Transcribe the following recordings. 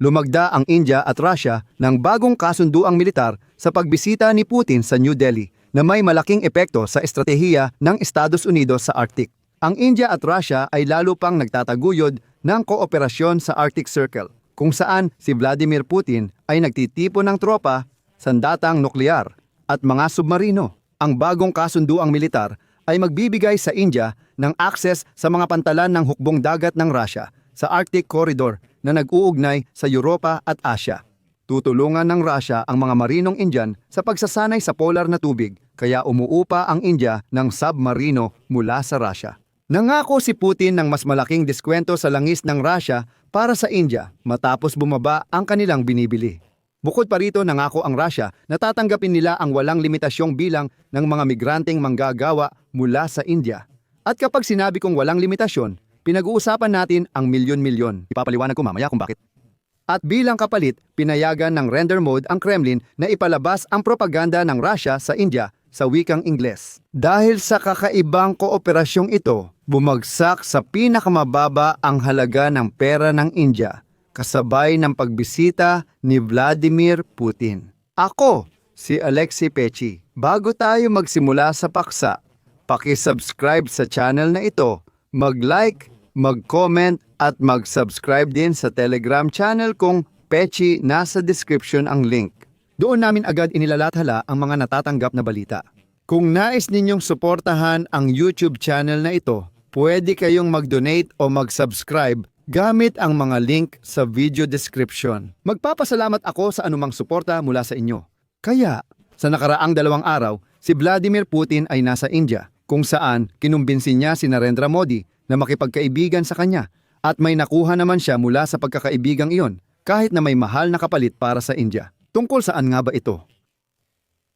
lumagda ang India at Russia ng bagong kasunduang militar sa pagbisita ni Putin sa New Delhi na may malaking epekto sa estratehiya ng Estados Unidos sa Arctic. Ang India at Russia ay lalo pang nagtataguyod ng kooperasyon sa Arctic Circle, kung saan si Vladimir Putin ay nagtitipon ng tropa, sandatang nuklear at mga submarino. Ang bagong kasunduang militar ay magbibigay sa India ng akses sa mga pantalan ng hukbong dagat ng Russia sa Arctic Corridor na nag-uugnay sa Europa at Asia. Tutulungan ng Russia ang mga marinong Indian sa pagsasanay sa polar na tubig kaya umuupa ang India ng submarino mula sa Russia. Nangako si Putin ng mas malaking diskwento sa langis ng Russia para sa India matapos bumaba ang kanilang binibili. Bukod pa rito, nangako ang Russia na tatanggapin nila ang walang limitasyong bilang ng mga migranteng manggagawa mula sa India. At kapag sinabi kong walang limitasyon, pinag-uusapan natin ang milyon-milyon. Ipapaliwanag ko mamaya kung bakit. At bilang kapalit, pinayagan ng render mode ang Kremlin na ipalabas ang propaganda ng Russia sa India sa wikang Ingles. Dahil sa kakaibang kooperasyong ito, bumagsak sa pinakamababa ang halaga ng pera ng India kasabay ng pagbisita ni Vladimir Putin. Ako, si Alexei Pechi. Bago tayo magsimula sa paksa, paki-subscribe sa channel na ito, mag-like, mag-comment at mag-subscribe din sa Telegram channel kong Pechi nasa description ang link. Doon namin agad inilalathala ang mga natatanggap na balita. Kung nais ninyong suportahan ang YouTube channel na ito, pwede kayong mag-donate o mag-subscribe gamit ang mga link sa video description. Magpapasalamat ako sa anumang suporta mula sa inyo. Kaya, sa nakaraang dalawang araw, si Vladimir Putin ay nasa India, kung saan kinumbinsin niya si Narendra Modi na makipagkaibigan sa kanya at may nakuha naman siya mula sa pagkakaibigang iyon kahit na may mahal na kapalit para sa India. Tungkol saan nga ba ito?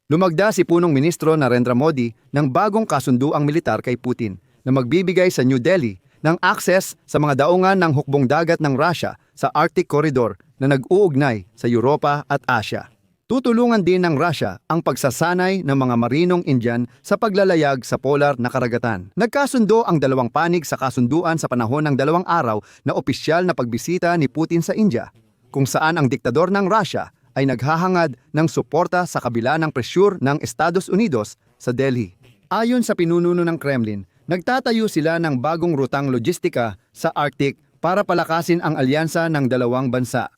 Lumagda si punong ministro Narendra Modi ng bagong kasunduang militar kay Putin na magbibigay sa New Delhi ng access sa mga daungan ng hukbong dagat ng Russia sa Arctic Corridor na nag-uugnay sa Europa at Asia. Tutulungan din ng Russia ang pagsasanay ng mga marinong Indian sa paglalayag sa polar na karagatan. Nagkasundo ang dalawang panig sa kasunduan sa panahon ng dalawang araw na opisyal na pagbisita ni Putin sa India, kung saan ang diktador ng Russia ay naghahangad ng suporta sa kabila ng presyur ng Estados Unidos sa Delhi. Ayon sa pinununo ng Kremlin, nagtatayo sila ng bagong rutang logistika sa Arctic para palakasin ang alyansa ng dalawang bansa.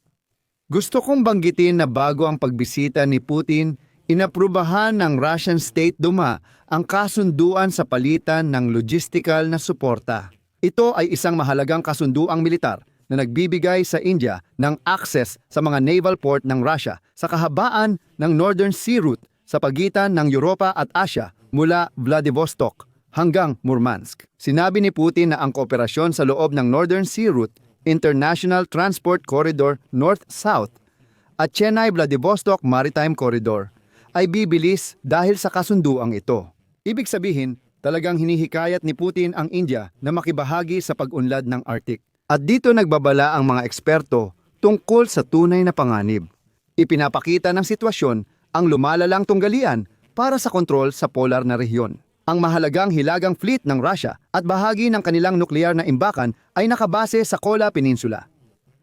Gusto kong banggitin na bago ang pagbisita ni Putin, inaprubahan ng Russian State Duma ang kasunduan sa palitan ng logistical na suporta. Ito ay isang mahalagang kasunduang militar na nagbibigay sa India ng access sa mga naval port ng Russia sa kahabaan ng Northern Sea Route sa pagitan ng Europa at Asia mula Vladivostok hanggang Murmansk. Sinabi ni Putin na ang kooperasyon sa loob ng Northern Sea Route, International Transport Corridor North-South at Chennai-Vladivostok Maritime Corridor ay bibilis dahil sa kasunduang ito. Ibig sabihin, talagang hinihikayat ni Putin ang India na makibahagi sa pag-unlad ng Arctic. At dito nagbabala ang mga eksperto tungkol sa tunay na panganib. Ipinapakita ng sitwasyon ang lumalalang tunggalian para sa kontrol sa polar na rehiyon. Ang mahalagang hilagang fleet ng Russia at bahagi ng kanilang nuklear na imbakan ay nakabase sa Kola Peninsula.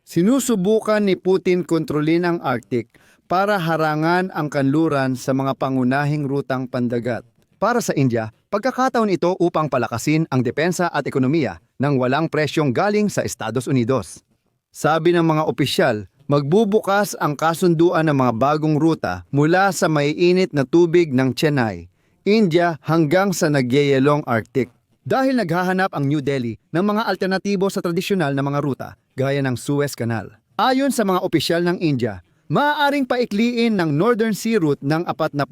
Sinusubukan ni Putin kontrolin ang Arctic para harangan ang kanluran sa mga pangunahing rutang pandagat. Para sa India, pagkakataon ito upang palakasin ang depensa at ekonomiya ng walang presyong galing sa Estados Unidos. Sabi ng mga opisyal, magbubukas ang kasunduan ng mga bagong ruta mula sa maiinit na tubig ng Chennai, India hanggang sa nagyayelong Arctic. Dahil naghahanap ang New Delhi ng mga alternatibo sa tradisyonal na mga ruta gaya ng Suez Canal. Ayon sa mga opisyal ng India, maaaring paikliin ng Northern Sea Route ng 40%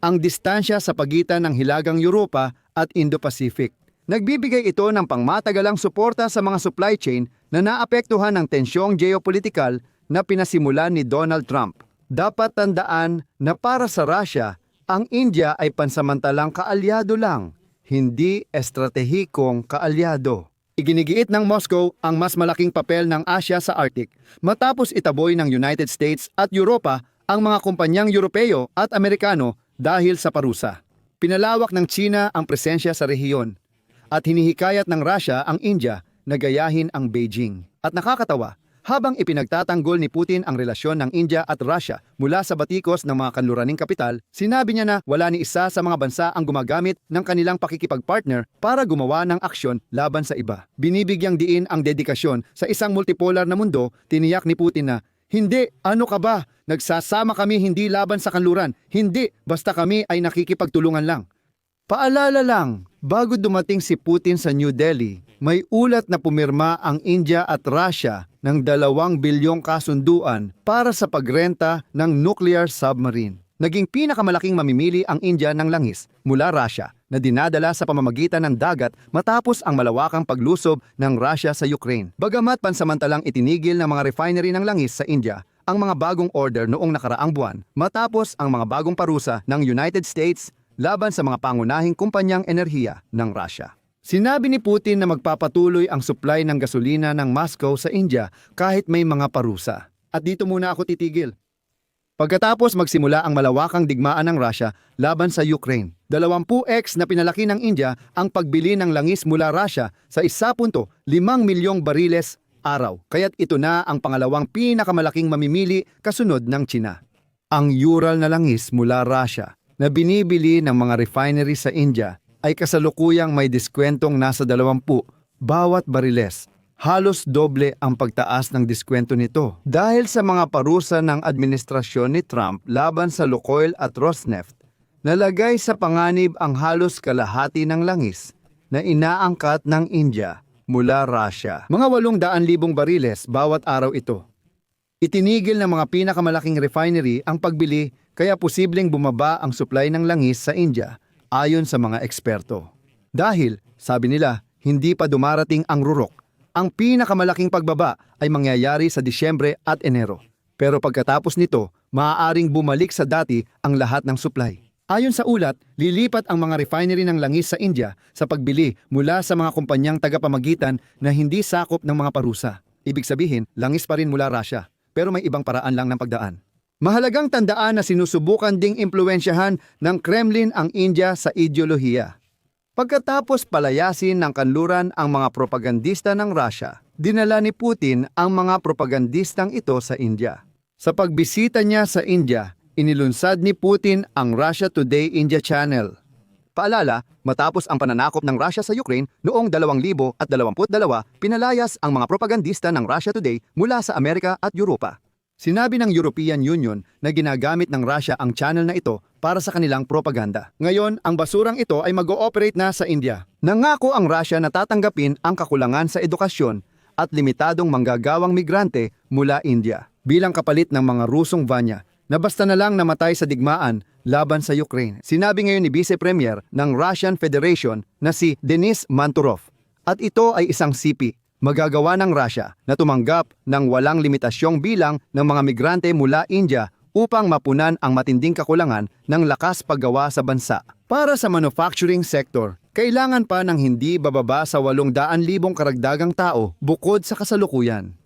ang distansya sa pagitan ng Hilagang Europa at Indo-Pacific. Nagbibigay ito ng pangmatagalang suporta sa mga supply chain na naapektuhan ng tensyong geopolitikal na pinasimulan ni Donald Trump. Dapat tandaan na para sa Russia, ang India ay pansamantalang kaalyado lang, hindi estratehikong kaalyado. Iginigiit ng Moscow ang mas malaking papel ng Asya sa Arctic matapos itaboy ng United States at Europa ang mga kumpanyang Europeo at Amerikano dahil sa parusa. Pinalawak ng China ang presensya sa rehiyon at hinihikayat ng Russia ang India na gayahin ang Beijing. At nakakatawa, Habang ipinagtatanggol ni Putin ang relasyon ng India at Russia mula sa batikos ng mga kanluraning kapital, sinabi niya na wala ni isa sa mga bansa ang gumagamit ng kanilang pakikipagpartner para gumawa ng aksyon laban sa iba. Binibigyang diin ang dedikasyon sa isang multipolar na mundo, tiniyak ni Putin na hindi, ano ka ba? Nagsasama kami hindi laban sa kanluran. Hindi, basta kami ay nakikipagtulungan lang. Paalala lang, bago dumating si Putin sa New Delhi, may ulat na pumirma ang India at Russia ng dalawang bilyong kasunduan para sa pagrenta ng nuclear submarine. Naging pinakamalaking mamimili ang India ng langis mula Russia na dinadala sa pamamagitan ng dagat matapos ang malawakang paglusob ng Russia sa Ukraine. Bagamat pansamantalang itinigil ng mga refinery ng langis sa India ang mga bagong order noong nakaraang buwan matapos ang mga bagong parusa ng United States laban sa mga pangunahing kumpanyang enerhiya ng Russia. Sinabi ni Putin na magpapatuloy ang supply ng gasolina ng Moscow sa India kahit may mga parusa. At dito muna ako titigil. Pagkatapos magsimula ang malawakang digmaan ng Russia laban sa Ukraine, 20x na pinalaki ng India ang pagbili ng langis mula Russia sa 1.5 milyong bariles araw. Kaya't ito na ang pangalawang pinakamalaking mamimili kasunod ng China. Ang Ural na langis mula Russia na binibili ng mga refinery sa India ay kasalukuyang may diskwentong nasa 20 bawat bariles. Halos doble ang pagtaas ng diskwento nito dahil sa mga parusa ng administrasyon ni Trump laban sa Lukoil at Rosneft. Nalagay sa panganib ang halos kalahati ng langis na inaangkat ng India mula Russia. Mga 800,000 bariles bawat araw ito. Itinigil ng mga pinakamalaking refinery ang pagbili kaya posibleng bumaba ang supply ng langis sa India ayon sa mga eksperto. Dahil, sabi nila, hindi pa dumarating ang rurok. Ang pinakamalaking pagbaba ay mangyayari sa Disyembre at Enero. Pero pagkatapos nito, maaaring bumalik sa dati ang lahat ng supply. Ayon sa ulat, lilipat ang mga refinery ng langis sa India sa pagbili mula sa mga kumpanyang tagapamagitan na hindi sakop ng mga parusa. Ibig sabihin, langis pa rin mula Russia, pero may ibang paraan lang ng pagdaan. Mahalagang tandaan na sinusubukan ding impluensyahan ng Kremlin ang India sa ideolohiya. Pagkatapos palayasin ng kanluran ang mga propagandista ng Russia, dinala ni Putin ang mga propagandistang ito sa India. Sa pagbisita niya sa India, inilunsad ni Putin ang Russia Today India Channel. Paalala, matapos ang pananakop ng Russia sa Ukraine noong 2022, pinalayas ang mga propagandista ng Russia Today mula sa Amerika at Europa. Sinabi ng European Union na ginagamit ng Russia ang channel na ito para sa kanilang propaganda. Ngayon, ang basurang ito ay mag-ooperate na sa India. Nangako ang Russia na tatanggapin ang kakulangan sa edukasyon at limitadong manggagawang migrante mula India bilang kapalit ng mga Rusong Vanya na basta na lang namatay sa digmaan laban sa Ukraine. Sinabi ngayon ni Vice Premier ng Russian Federation na si Denis Manturov at ito ay isang sipi magagawa ng Russia na tumanggap ng walang limitasyong bilang ng mga migrante mula India upang mapunan ang matinding kakulangan ng lakas paggawa sa bansa. Para sa manufacturing sector, kailangan pa ng hindi bababa sa 800,000 karagdagang tao bukod sa kasalukuyan.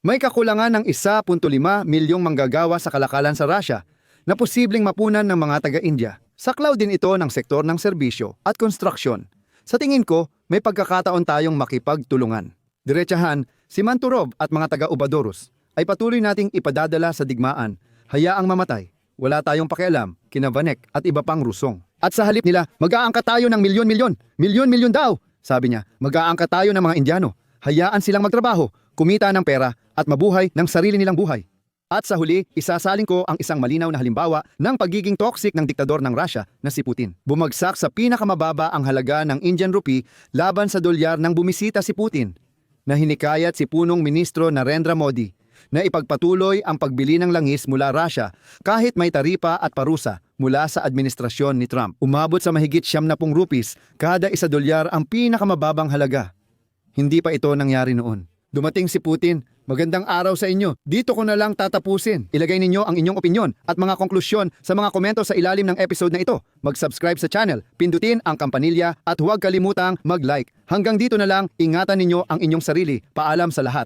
May kakulangan ng 1.5 milyong manggagawa sa kalakalan sa Russia na posibleng mapunan ng mga taga-India. Saklaw din ito ng sektor ng serbisyo at konstruksyon. Sa tingin ko, may pagkakataon tayong makipagtulungan. Diretsahan, si Manturov at mga taga-Ubadorus ay patuloy nating ipadadala sa digmaan, hayaang mamatay. Wala tayong pakialam, kinavanek at iba pang rusong. At sa halip nila, mag-aangkat tayo ng milyon-milyon, milyon-milyon daw. Sabi niya, mag-aangkat tayo ng mga Indiano. Hayaan silang magtrabaho, kumita ng pera at mabuhay ng sarili nilang buhay. At sa huli, isasalin ko ang isang malinaw na halimbawa ng pagiging toxic ng diktador ng Russia na si Putin. Bumagsak sa pinakamababa ang halaga ng Indian rupee laban sa dolyar nang bumisita si Putin na hinikayat si punong ministro Narendra Modi na ipagpatuloy ang pagbili ng langis mula Russia kahit may taripa at parusa mula sa administrasyon ni Trump. Umabot sa mahigit siyam na pong rupis kada isa dolyar ang pinakamababang halaga. Hindi pa ito nangyari noon. Dumating si Putin, magandang araw sa inyo. Dito ko na lang tatapusin. Ilagay ninyo ang inyong opinyon at mga konklusyon sa mga komento sa ilalim ng episode na ito. Mag-subscribe sa channel, pindutin ang kampanilya at huwag kalimutang mag-like. Hanggang dito na lang, ingatan ninyo ang inyong sarili. Paalam sa lahat.